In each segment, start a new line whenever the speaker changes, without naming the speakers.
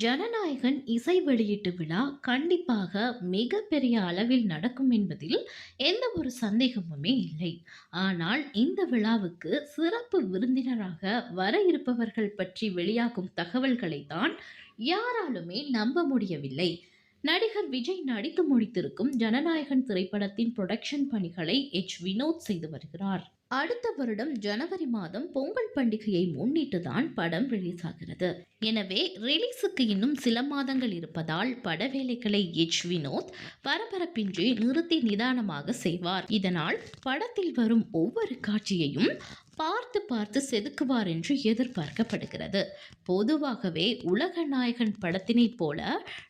ஜனநாயகன் இசை வெளியீட்டு விழா கண்டிப்பாக மிகப்பெரிய அளவில் நடக்கும் என்பதில் எந்த ஒரு சந்தேகமுமே இல்லை. ஆனால் இந்த விழாவுக்கு சிறப்பு விருந்தினராக வர இருப்பவர்கள் பற்றி வெளியாகும் தகவல்களை தான் யாராலுமே நம்ப முடியவில்லை. நடிகர் விஜய் நடித்து முடித்திருக்கும் ஜனநாயகன் திரைப்படத்தின் புரொடக்ஷன் பணிகளை எச். வினோத் செய்து வருகிறார். அடுத்த வருடம் ஜனவரி மாதம் பொங்கல் பண்டிகையை முன்னிட்டு தான் படம் ரிலீஸ் ஆகிறது. எனவே ரிலீஸுக்கு இன்னும் சில மாதங்கள் இருப்பதால் பட வேலைகளை எச். வினோத் பரபரப்பின்றி நிறுத்தி நிதானமாக செய்வார். இதனால் படத்தில் வரும் ஒவ்வொரு காட்சியையும் பார்த்து பார்த்து செதுக்குவார் என்று எதிர்பார்க்கப்படுகிறது. பொதுவாகவே உலக நாயகன் படத்தினைப் போல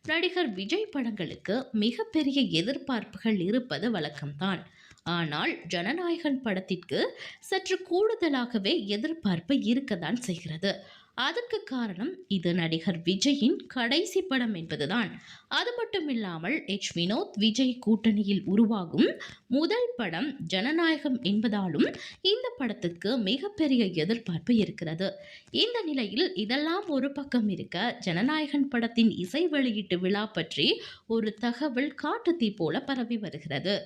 நடிகர் விஜய் படங்களுக்கு மிகப்பெரிய எதிர்பார்ப்புகள் இருப்பது வழக்கம்தான். ஆனால் ஜனநாயகன் படத்திற்கு சற்று கூடுதலாகவே எதிர்பார்ப்பு இருக்கத்தான் செய்கிறது. அதற்கு காரணம் இது நடிகர் விஜயின் கடைசி படம் என்பதுதான். அது மட்டும் இல்லாமல் எச் வினோத் விஜய் கூட்டணியில் உருவாகும் முதல் படம் ஜனநாயகம் என்பதாலும் இந்த படத்துக்கு மிகப்பெரிய எதிர்பார்ப்பு இருக்கிறது. இந்த நிலையில் இதெல்லாம் ஒரு பக்கம் இருக்க ஜனநாயகன் படத்தின் இசை வெளியீட்டு விழா பற்றி ஒரு தகவல் காட்டுத்தீ போல பரவி வருகிறது.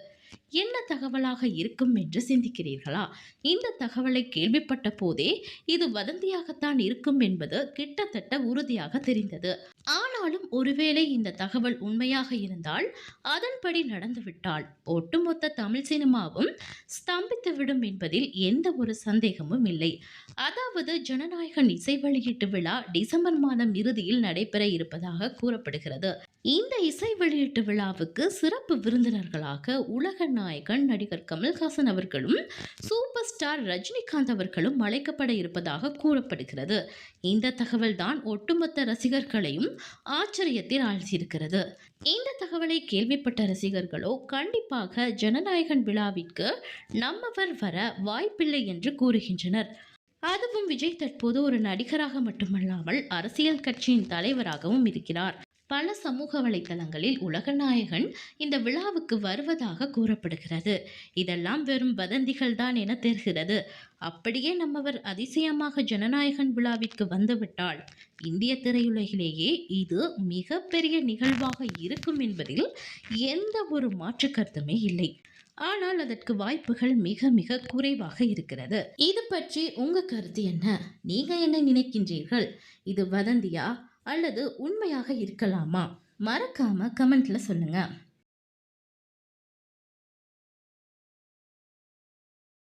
என்ன தகவலாக இருக்கும் என்று சிந்திக்கிறீர்களா? இந்த தகவலை கேள்விப்பட்ட போதே இது வதந்தியாகத்தான் இருக்கும் என்பது கிட்டத்தட்ட உறுதியாக தெரிந்தது. ஆனாலும் ஒருவேளை இந்த தகவல் உண்மையாக இருந்தால் அதன்படி நடந்துவிட்டால் ஒட்டுமொத்த தமிழ் சினிமாவும் ஸ்தம்பித்துவிடும் என்பதில் எந்த ஒரு சந்தேகமும் இல்லை. அதாவது ஜனநாயகன் இசை வெளியீட்டு விழா டிசம்பர் மாதம் இறுதியில் நடைபெற இருப்பதாக கூறப்படுகிறது. இந்த இசை வெளியீட்டு விழாவுக்கு சிறப்பு விருந்தினர்களாக உலக நாயகன் நடிகர் கமல்ஹாசன் அவர்களும் சூப்பர் ஸ்டார் ரஜினிகாந்த் அவர்களும் அழைக்கப்பட இருப்பதாக கூறப்படுகிறது. இந்த தகவல் தான் ஒட்டுமொத்த ரசிகர்களையும் ஆச்சரியத்தில் ஆழ்த்தியிருக்கிறது. இந்த தகவலை கேள்விப்பட்ட ரசிகர்களோ கண்டிப்பாக ஜனநாயகன் விழாவிற்கு நம்மவர் வர வாய்ப்பில்லை என்று கூறுகின்றனர். அதுவும் விஜய் தற்போது ஒரு நடிகராக மட்டுமல்லாமல் அரசியல் கட்சியின் தலைவராகவும் இருக்கிறார். பல சமூக வலைத்தளங்களில் உலகநாயகன் இந்த விழாவுக்கு வருவதாக கூறப்படுகிறது. இதெல்லாம் வெறும் வதந்திகள் தான் என தெரிகிறது. அப்படியே நம்மவர் அதிசயமாக ஜனநாயகன் விழாவிற்கு வந்துவிட்டால் இந்திய திரையுலகிலேயே இது மிகப்பெரிய நிகழ்வாக இருக்கும் என்பதில் எந்த ஒரு மாற்று கருத்துமே இல்லை. ஆனால் அதற்கு வாய்ப்புகள் மிக மிக குறைவாக இருக்கிறது. இது பற்றி உங்க கருத்து என்ன? நீங்க என்ன நினைக்கின்றீர்கள்? இது வதந்தியா? அல்லது உண்மையாக இருக்கலாமா? மறக்காம கமெண்ட்ல சொல்லுங்க.